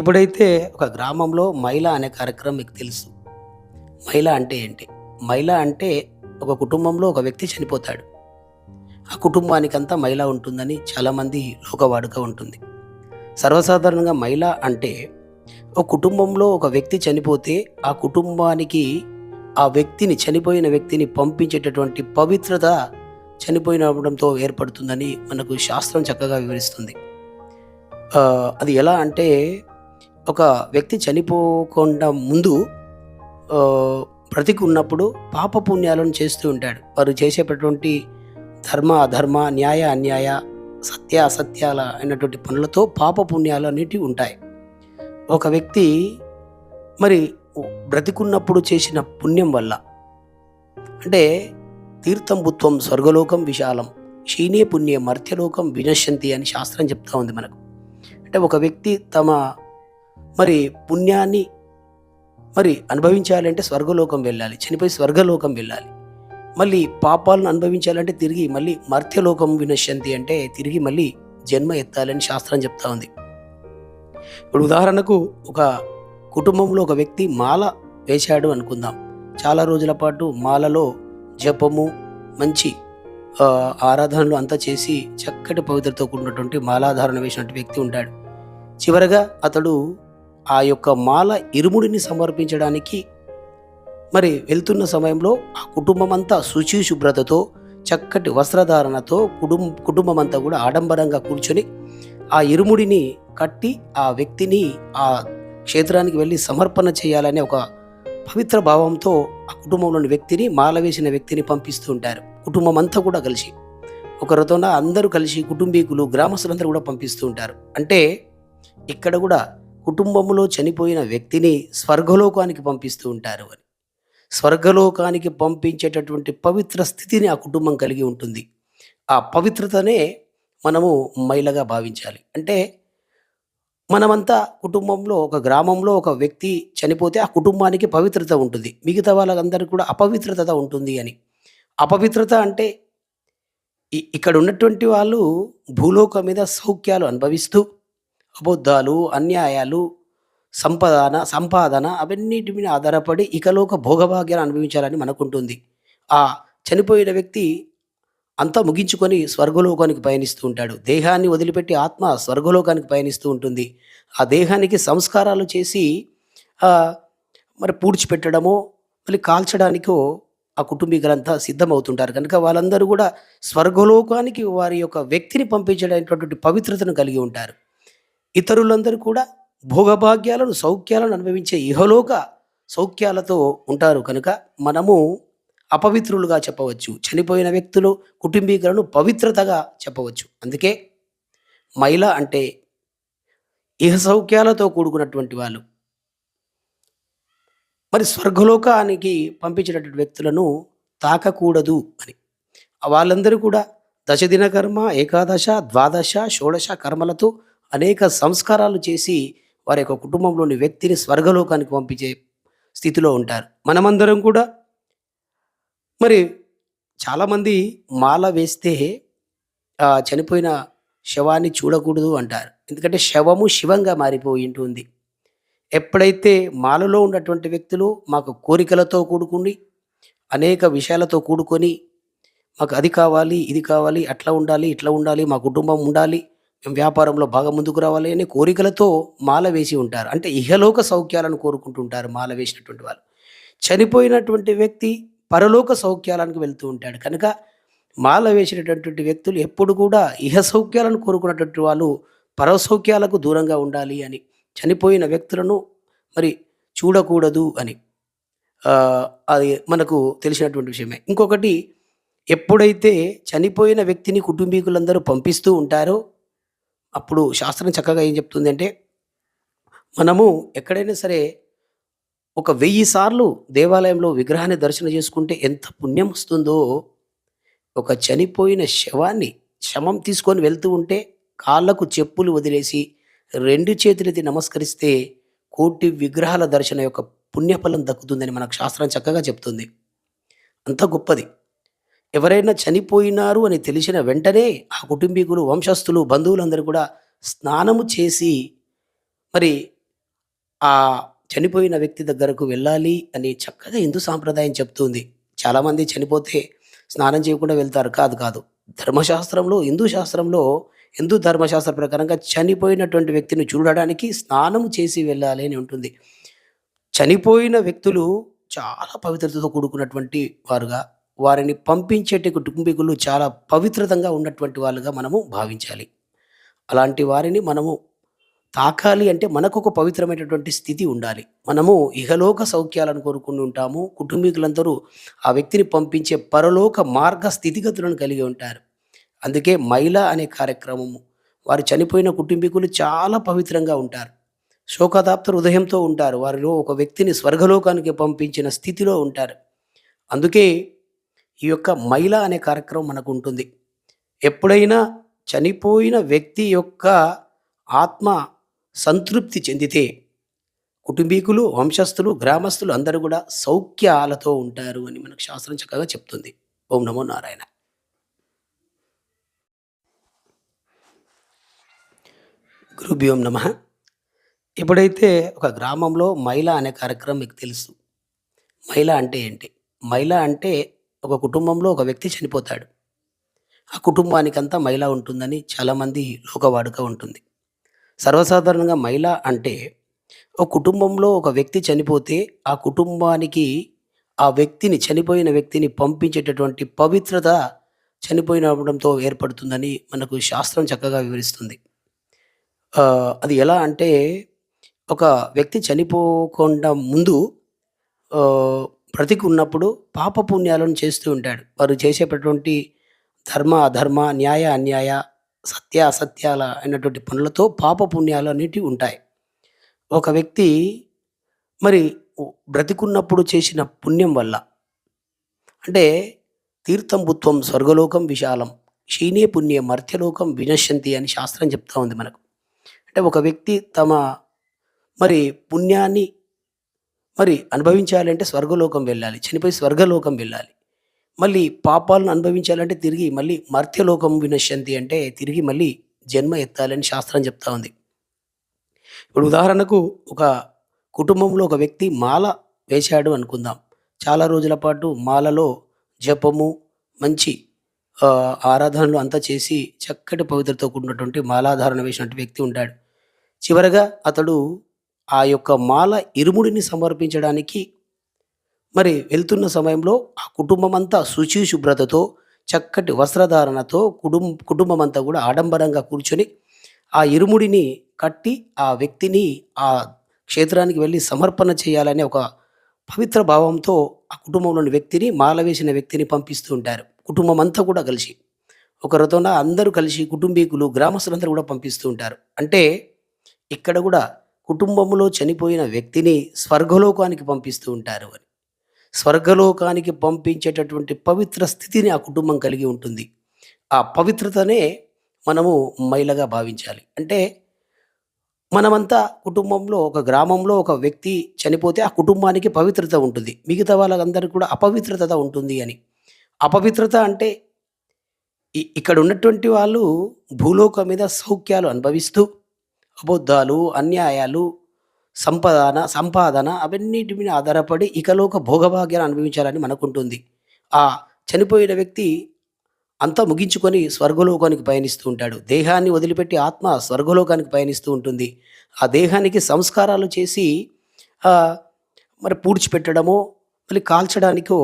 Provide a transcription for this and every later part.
ఇప్పుడైతే ఒక గ్రామంలో మహిళ అనే కార్యక్రమం మీకు తెలుసు. మహిళ అంటే ఏంటి? మహిళ అంటే ఒక కుటుంబంలో ఒక వ్యక్తి చనిపోతాడు. ఆ కుటుంబానికంతా మహిళ ఉంటుందని చాలామంది లోకవాడుక ఉంటుంది. సర్వసాధారణంగా మహిళ అంటే ఒక కుటుంబంలో ఒక వ్యక్తి చనిపోతే ఆ కుటుంబానికి ఆ వ్యక్తిని చనిపోయిన వ్యక్తిని పంపించేటటువంటి పవిత్రత చనిపోయినడంతో ఏర్పడుతుందని మనకు శాస్త్రం చక్కగా వివరిస్తుంది. అది ఎలా అంటే ఒక వ్యక్తి చనిపోకుండా ముందు బ్రతికున్నప్పుడు బ్రతికి ఉన్నప్పుడు పాప పుణ్యాలను చేస్తూ ఉంటాడు. వారు చేసేటటువంటి ధర్మ అధర్మ న్యాయ అన్యాయ సత్య అసత్యాల అయినటువంటి పనులతో పాప పుణ్యాలు అనేటివి ఉంటాయి. ఒక వ్యక్తి మరి బ్రతికున్నప్పుడు చేసిన పుణ్యం వల్ల అంటే తీర్థంబుత్వం స్వర్గలోకం విశాలం క్షీణే పుణ్య మర్త్యలోకం వినశ్యంతి అని శాస్త్రం చెప్తా ఉంది మనకు. అంటే ఒక వ్యక్తి తమ మరి పుణ్యాన్ని మరి అనుభవించాలంటే స్వర్గలోకం వెళ్ళాలి చనిపోయి స్వర్గలోకం వెళ్ళాలి. మళ్ళీ పాపాలను అనుభవించాలంటే తిరిగి మళ్ళీ మర్త్యలోకం వినశ్యంతి అంటే తిరిగి మళ్ళీ జన్మ ఎత్తాలని శాస్త్రం చెప్తా ఉంది. ఇప్పుడు ఉదాహరణకు ఒక కుటుంబంలో ఒక వ్యక్తి మాల వేశాడు అనుకుందాం. చాలా రోజుల పాటు మాలలో జపము మంచి ఆరాధనలు అంతా చేసి చక్కటి పవిత్రతో కూడినటువంటి మాలాధారణ వేసినటువంటి వ్యక్తి ఉంటాడు. చివరగా అతడు ఆ యొక్క మాల ఇరుముడిని సమర్పించడానికి మరి వెళ్తున్న సమయంలో ఆ కుటుంబం అంతా శుచి శుభ్రతతో చక్కటి వస్త్రధారణతో కుటుంబ కుటుంబం అంతా కూడా ఆడంబరంగా కూర్చొని ఆ ఇరుముడిని కట్టి ఆ వ్యక్తిని ఆ క్షేత్రానికి వెళ్ళి సమర్పణ చేయాలనే ఒక పవిత్ర భావంతో ఆ కుటుంబంలోని వ్యక్తిని మాల వేసిన వ్యక్తిని పంపిస్తూ ఉంటారు. కుటుంబం అంతా కూడా కలిసి. ఒక అందరూ కలిసి కుటుంబీకులు గ్రామస్తులందరూ కూడా పంపిస్తూ ఉంటారు. అంటే ఇక్కడ కూడా కుటుంబంలో చనిపోయిన వ్యక్తిని స్వర్గలోకానికి పంపిస్తూ ఉంటారు అని. స్వర్గలోకానికి పంపించేటటువంటి పవిత్ర స్థితిని ఆ కుటుంబం కలిగి ఉంటుంది. ఆ పవిత్రతనే మనము మైలగా భావించాలి. అంటే మనమంతా కుటుంబంలో ఒక గ్రామంలో ఒక వ్యక్తి చనిపోతే ఆ కుటుంబానికి పవిత్రత ఉంటుంది. మిగతా వాళ్ళందరికీ కూడా అపవిత్రత ఉంటుంది అని. అపవిత్రత అంటే ఇక్కడ ఉన్నటువంటి వాళ్ళు భూలోకం మీద సౌఖ్యాలు అనుభవిస్తూ అబద్ధాలు అన్యాయాలు సంపాదన సంపాదన అవన్నిటి మీద ఆధారపడి ఇకలోక భోగభాగ్యాలు అనుభవించాలని మనకుంటుంది. ఆ చనిపోయిన వ్యక్తి అంతా ముగించుకొని స్వర్గలోకానికి పయనిస్తూ ఉంటాడు. దేహాన్ని వదిలిపెట్టి ఆత్మ స్వర్గలోకానికి పయనిస్తూ ఉంటుంది. ఆ దేహానికి సంస్కారాలు చేసి మరి పూడ్చిపెట్టడమో మళ్ళీ కాల్చడానికో ఆ కుటుంబీకులంతా సిద్ధమవుతుంటారు. కనుక వాళ్ళందరూ కూడా స్వర్గలోకానికి వారి యొక్క వ్యక్తిని పంపించడానికి పవిత్రతను కలిగి ఉంటారు. ఇతరులందరూ కూడా భోగభాగ్యాలను సౌఖ్యాలను అనుభవించే ఇహలోక సౌఖ్యాలతో ఉంటారు కనుక మనము అపవిత్రులుగా చెప్పవచ్చు. చనిపోయిన వ్యక్తులు కుటుంబీకులను పవిత్రతగా చెప్పవచ్చు. అందుకే మహిళ అంటే ఇహ సౌఖ్యాలతో కూడుకున్నటువంటి వాళ్ళు. మరి స్వర్గలోకానికి పంపించినటువంటి వ్యక్తులను తాకకూడదు అని. వాళ్ళందరూ కూడా దశదిన కర్మ ఏకాదశ ద్వాదశ షోడశ కర్మలతో అనేక సంస్కారాలు చేసి వారి యొక్క కుటుంబంలోని వ్యక్తిని స్వర్గలోకానికి పంపించే స్థితిలో ఉంటారు. మనమందరం కూడా మరి చాలామంది మాల వేస్తే చనిపోయిన శవాన్ని చూడకూడదు అంటారు. ఎందుకంటే శవము శివంగా మారిపోయి ఉంటుంది. ఎప్పుడైతే మాలలో ఉన్నటువంటి వ్యక్తులు మాకు కోరికలతో కూడుకుని అనేక విషయాలతో కూడుకొని మాకు అది కావాలి ఇది కావాలి అట్లా ఉండాలి ఇట్లా ఉండాలి మా కుటుంబం ఉండాలి వ్యాపారంలో బాగా ముందుకు రావాలి అనే కోరికలతో మాల వేసి ఉంటారు. అంటే ఇహలోక సౌఖ్యాలను కోరుకుంటుంటారు మాల వేసినటువంటి వాళ్ళు. చనిపోయినటువంటి వ్యక్తి పరలోక సౌఖ్యాలకు వెళ్తూ ఉంటాడు. కనుక మాల వేసినటువంటి వ్యక్తులు ఎప్పుడు కూడా ఇహ సౌఖ్యాలను కోరుకున్నటువంటి వాళ్ళు పరసౌఖ్యాలకు దూరంగా ఉండాలి అని చనిపోయిన వ్యక్తులను మరి చూడకూడదు అని అది మనకు తెలిసినటువంటి విషయమే. ఇంకొకటి ఎప్పుడైతే చనిపోయిన వ్యక్తిని కుటుంబీకులందరూ పంపిస్తూ ఉంటారో అప్పుడు శాస్త్రం చక్కగా ఏం చెప్తుంది అంటే మనము ఎక్కడైనా సరే ఒక వెయ్యి సార్లు దేవాలయంలో విగ్రహాన్ని దర్శనం చేసుకుంటే ఎంత పుణ్యం వస్తుందో ఒక చనిపోయిన శవాన్ని శవం తీసుకొని వెళ్తూ ఉంటే కాళ్ళకు చెప్పులు వదిలేసి రెండు చేతులెత్తి నమస్కరిస్తే కోటి విగ్రహాల దర్శనం యొక్క పుణ్యఫలం దక్కుతుందని మనకు శాస్త్రం చక్కగా చెప్తుంది. అంత గొప్పది. ఎవరైనా చనిపోయినారు అని తెలిసిన వెంటనే ఆ కుటుంబీకులు వంశస్థులు బంధువులందరూ కూడా స్నానము చేసి మరి ఆ చనిపోయిన వ్యక్తి దగ్గరకు వెళ్ళాలి అని చక్కగా హిందూ సాంప్రదాయం చెప్తుంది. చాలామంది చనిపోతే స్నానం చేయకుండా వెళ్తారు. కాదు, కాదు. ధర్మశాస్త్రంలో హిందూ శాస్త్రంలో హిందూ ధర్మశాస్త్ర ప్రకారంగా చనిపోయినటువంటి వ్యక్తిని చూడడానికి స్నానం చేసి వెళ్ళాలి అని ఉంటుంది. చనిపోయిన వ్యక్తులు చాలా పవిత్రతతో కూడుకున్నటువంటి వారుగా, వారిని పంపించేటి కుటుంబీకులు చాలా పవిత్రతంగా ఉన్నటువంటి వాళ్ళుగా మనము భావించాలి. అలాంటి వారిని మనము తాకాలి అంటే మనకు ఒక పవిత్రమైనటువంటి స్థితి ఉండాలి. మనము ఇహలోక సౌఖ్యాలను కోరుకుని ఉంటాము. కుటుంబీకులందరూ ఆ వ్యక్తిని పంపించే పరలోక మార్గ స్థితిగతులను కలిగి ఉంటారు. అందుకే మైల అనే కార్యక్రమము వారు చనిపోయిన కుటుంబీకులు చాలా పవిత్రంగా ఉంటారు. శోకతాప్త హృదయంతో ఉంటారు. వారిలో ఒక వ్యక్తిని స్వర్గలోకానికి పంపించిన స్థితిలో ఉంటారు. అందుకే ఈ యొక్క మైల అనే కార్యక్రమం మనకు ఉంటుంది ఎప్పుడైనా చనిపోయిన వ్యక్తి యొక్క ఆత్మ సంతృప్తి చెందితే కుటుంబీకులు, వంశస్థులు, గ్రామస్తులు అందరూ కూడా సౌఖ్యాలతో ఉంటారు అని మనకు శాస్త్రం చక్కగా చెప్తుంది. ఓం నమో నారాయణ. గురుభ్యోం నమ ఎప్పుడైతే ఒక గ్రామంలో మైల అనే కార్యక్రమం మీకు తెలుసు. మైల అంటే ఏంటి? మైల అంటే ఒక కుటుంబంలో ఒక వ్యక్తి చనిపోతాడు. ఆ కుటుంబానికంతా మహిళ ఉంటుందని చాలామంది లోకవాడుక ఉంటుంది. సర్వసాధారణంగా మహిళ అంటే ఒక కుటుంబంలో ఒక వ్యక్తి చనిపోతే ఆ కుటుంబానికి ఆ వ్యక్తిని చనిపోయిన వ్యక్తిని పంపించేటటువంటి పవిత్రత చనిపోయినవ్వడంతో ఏర్పడుతుందని మనకు శాస్త్రం చక్కగా వివరిస్తుంది. అది ఎలా అంటే ఒక వ్యక్తి చనిపోకుండా ముందు బ్రతికి ఉన్నప్పుడు పాపపుణ్యాలను చేస్తూ ఉంటాడు. వారు చేసేటటువంటి ధర్మ, అధర్మ, న్యాయ, అన్యాయ, సత్య, అసత్యాల అయినటువంటి పనులతో పాపపుణ్యాలనేటివి ఉంటాయి. ఒక వ్యక్తి మరి బ్రతికున్నప్పుడు చేసిన పుణ్యం వల్ల అంటే తీర్థంభుత్వం స్వర్గలోకం విశాలం. క్షీణే పుణ్యం మర్త్యలోకం వినశ్యంతి అని శాస్త్రం చెప్తా ఉంది మనకు. అంటే ఒక వ్యక్తి తమ మరి పుణ్యాన్ని మరి అనుభవించాలంటే స్వర్గలోకం వెళ్ళాలి. చనిపోయి స్వర్గలోకం వెళ్ళాలి. మళ్ళీ పాపాలను అనుభవించాలంటే తిరిగి మళ్ళీ మర్త్యలోకం వినశ్యంతి అంటే తిరిగి మళ్ళీ జన్మ ఎత్తాలని శాస్త్రం చెప్తా ఉంది. ఇప్పుడు ఉదాహరణకు ఒక కుటుంబంలో ఒక వ్యక్తి మాల వేశాడు అనుకుందాం. చాలా రోజుల పాటు మాలలో జపము, మంచి ఆరాధనలు అంతా చేసి చక్కటి పవిత్రతో కూడినటువంటి మాలాధారణ వేసినటువంటి వ్యక్తి ఉంటాడు. చివరగా అతడు ఆ యొక్క మాల ఇరుముడిని సమర్పించడానికి మరి వెళ్తున్న సమయంలో ఆ కుటుంబమంతా శుచి, శుభ్రతతో చక్కటి వస్త్రధారణతో కుటుం కుటుంబమంతా కూడా ఆడంబరంగా కూర్చొని ఆ ఇరుముడిని కట్టి ఆ వ్యక్తిని ఆ క్షేత్రానికి వెళ్ళి సమర్పణ చేయాలనే ఒక పవిత్ర భావంతో ఆ కుటుంబంలోని వ్యక్తిని మాల వేసిన వ్యక్తిని పంపిస్తూ ఉంటారు. కుటుంబం అంతా కూడా కలిసి. ఒక అందరూ కలిసి కుటుంబీకులు, గ్రామస్తులందరూ కూడా పంపిస్తూ ఉంటారు. అంటే ఇక్కడ కూడా కుటుంబంలో చనిపోయిన వ్యక్తిని స్వర్గలోకానికి పంపిస్తూ ఉంటారు అని. స్వర్గలోకానికి పంపించేటటువంటి పవిత్ర స్థితిని ఆ కుటుంబం కలిగి ఉంటుంది. ఆ పవిత్రతనే మనము మైలగా భావించాలి. అంటే మనమంతా కుటుంబంలో ఒక గ్రామంలో ఒక వ్యక్తి చనిపోతే ఆ కుటుంబానికి పవిత్రత ఉంటుంది. మిగతా వాళ్ళందరికీ కూడా అపవిత్రత ఉంటుంది అని. అపవిత్రత అంటే ఇక్కడ ఉన్నటువంటి వాళ్ళు భూలోకం మీద సౌఖ్యాలు అనుభవిస్తూ అబద్ధాలు, అన్యాయాలు, సంపాదన సంపాదన అవన్నిటి మీద ఆధారపడి ఇకలోక భోగభాగ్యాలు అనుభవించాలని మనకుంటుంది. ఆ చనిపోయిన వ్యక్తి అంతా ముగించుకొని స్వర్గలోకానికి పయనిస్తూ ఉంటాడు. దేహాన్ని వదిలిపెట్టి ఆత్మ స్వర్గలోకానికి పయనిస్తూ ఉంటుంది. ఆ దేహానికి సంస్కారాలు చేసి మరి పూడ్చిపెట్టడమో, మళ్ళీ కాల్చడానికో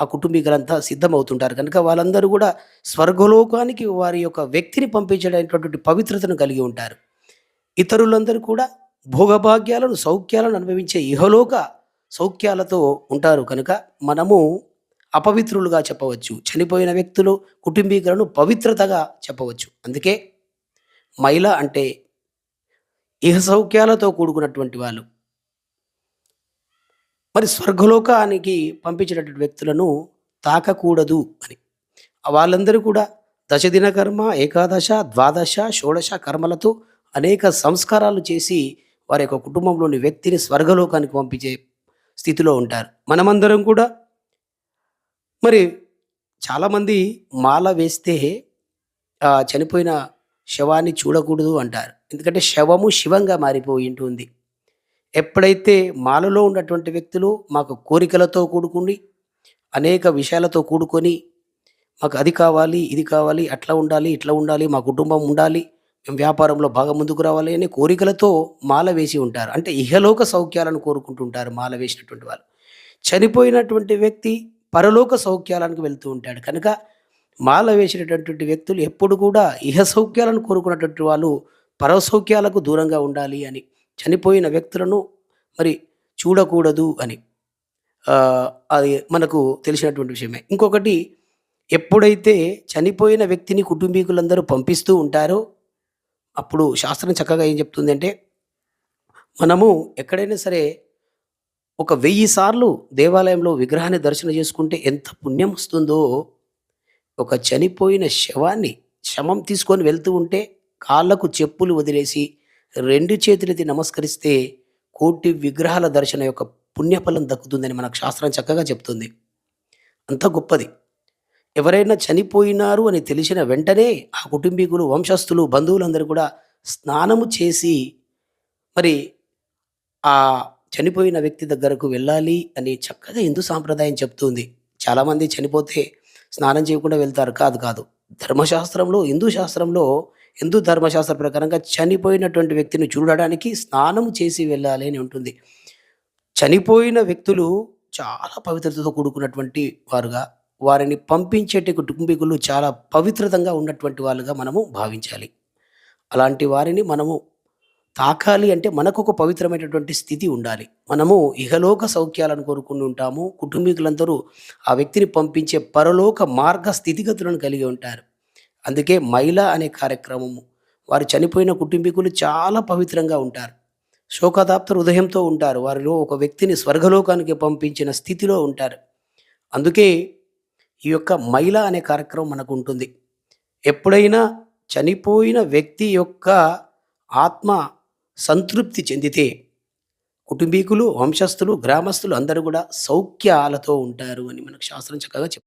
ఆ కుటుంబీకులంతా సిద్ధమవుతుంటారు కనుక వాళ్ళందరూ కూడా స్వర్గలోకానికి వారి యొక్క వ్యక్తిని పంపించడానికి పవిత్రతను కలిగి ఉంటారు. ఇతరులందరూ కూడా భోగభాగ్యాలను, సౌఖ్యాలను అనుభవించే ఇహలోక సౌఖ్యాలతో ఉంటారు కనుక మనము అపవిత్రులుగా చెప్పవచ్చు. చనిపోయిన వ్యక్తులు, కుటుంబీకులను పవిత్రతగా చెప్పవచ్చు. అందుకే మైల అంటే ఇహ సౌఖ్యాలతో కూడుకున్నటువంటి వాళ్ళు. మరి స్వర్గలోకానికి పంపించినటువంటి వ్యక్తులను తాకకూడదు అని. వాళ్ళందరూ కూడా దశదిన కర్మ, ఏకాదశ, ద్వాదశ, షోడశ కర్మలతో అనేక సంస్కారాలు చేసి వారి యొక్క కుటుంబంలోని వ్యక్తిని స్వర్గలోకానికి పంపించే స్థితిలో ఉంటారు. మనమందరం కూడా మరి చాలామంది మాల వేస్తే చనిపోయిన శవాన్ని చూడకూడదు అంటారు. ఎందుకంటే శవము శివంగా మారిపోయి ఉంటుంది. ఎప్పుడైతే మాలలో ఉన్నటువంటి వ్యక్తులు మాకు కోరికలతో కూడుకుని అనేక విషయాలతో కూడుకొని మాకు అది కావాలి ఇది కావాలి అట్లా ఉండాలి ఇట్లా ఉండాలి మా కుటుంబం ఉండాలి వ్యాపారంలో బాగా ముందుకు రావాలి అనే కోరికలతో మాల వేసి ఉంటారు. అంటే ఇహలోక సౌఖ్యాలను కోరుకుంటుంటారు మాల వేసినటువంటి వాళ్ళు. చనిపోయినటువంటి వ్యక్తి పరలోక సౌఖ్యాలకు వెళ్తూ ఉంటాడు. కనుక మాల వేసినటువంటి వ్యక్తులు ఎప్పుడు కూడా ఇహ సౌఖ్యాలను కోరుకున్నటువంటి వాళ్ళు పరసౌఖ్యాలకు దూరంగా ఉండాలి అని చనిపోయిన వ్యక్తులను మరి చూడకూడదు అని. అది మనకు తెలిసినటువంటి విషయమే. ఇంకొకటి ఎప్పుడైతే చనిపోయిన వ్యక్తిని కుటుంబీకులందరూ పంపిస్తూ ఉంటారో అప్పుడు శాస్త్రం చక్కగా ఏం చెప్తుంది అంటే మనము ఎక్కడైనా సరే ఒక వెయ్యి సార్లు దేవాలయంలో విగ్రహాన్ని దర్శనం చేసుకుంటే ఎంత పుణ్యం వస్తుందో ఒక చనిపోయిన శవాన్ని శవం తీసుకొని వెళ్తూ ఉంటే కాళ్ళకు చెప్పులు వదిలేసి రెండు చేతులెత్తి నమస్కరిస్తే కోటి విగ్రహాల దర్శనం యొక్క పుణ్యఫలం దక్కుతుందని మనకు శాస్త్రం చక్కగా చెప్తుంది. అంత గొప్పది. ఎవరైనా చనిపోయినారు అని తెలిసిన వెంటనే ఆ కుటుంబీకులు వంశస్థులు బంధువులందరూ కూడా స్నానము చేసి మరి ఆ చనిపోయిన వ్యక్తి దగ్గరకు వెళ్ళాలి అని చక్కగా హిందూ సాంప్రదాయం చెప్తుంది. చాలామంది చనిపోతే స్నానం చేయకుండా వెళ్తారు. కాదు కాదు. ధర్మశాస్త్రంలో హిందూ శాస్త్రంలో హిందూ ధర్మశాస్త్ర ప్రకారంగా చనిపోయినటువంటి వ్యక్తిని చూడడానికి స్నానం చేసి వెళ్ళాలి అని ఉంటుంది. చనిపోయిన వ్యక్తులు చాలా పవిత్రతతో కూడుకున్నటువంటి వారుగా వారిని పంపించేటి కుటుంబీకులు చాలా పవిత్రతంగా ఉన్నటువంటి వాళ్ళుగా మనము భావించాలి. అలాంటి వారిని మనము తాకాలి అంటే మనకు ఒక పవిత్రమైనటువంటి స్థితి ఉండాలి. మనము ఇహలోక సౌఖ్యాలను కోరుకుని ఉంటాము. కుటుంబీకులందరూ ఆ వ్యక్తిని పంపించే పరలోక మార్గ స్థితిగతులను కలిగి ఉంటారు. అందుకే మైల అనే కార్యక్రమము వారు చనిపోయిన కుటుంబీకులు చాలా పవిత్రంగా ఉంటారు. శోకదాప్త హృదయంతో ఉంటారు. వారిలో ఒక వ్యక్తిని స్వర్గలోకానికి పంపించిన స్థితిలో ఉంటారు. అందుకే ఈ యొక్క మైల అనే కార్యక్రమం మనకు ఉంటుంది. ఎప్పుడైనా చనిపోయిన వ్యక్తి యొక్క ఆత్మ సంతృప్తి చెందితే కుటుంబీకులు వంశస్థులు గ్రామస్తులు అందరూ కూడా సౌఖ్యాలతో ఉంటారు అని మనకు శాస్త్రం చక్కగా చెప్తుంది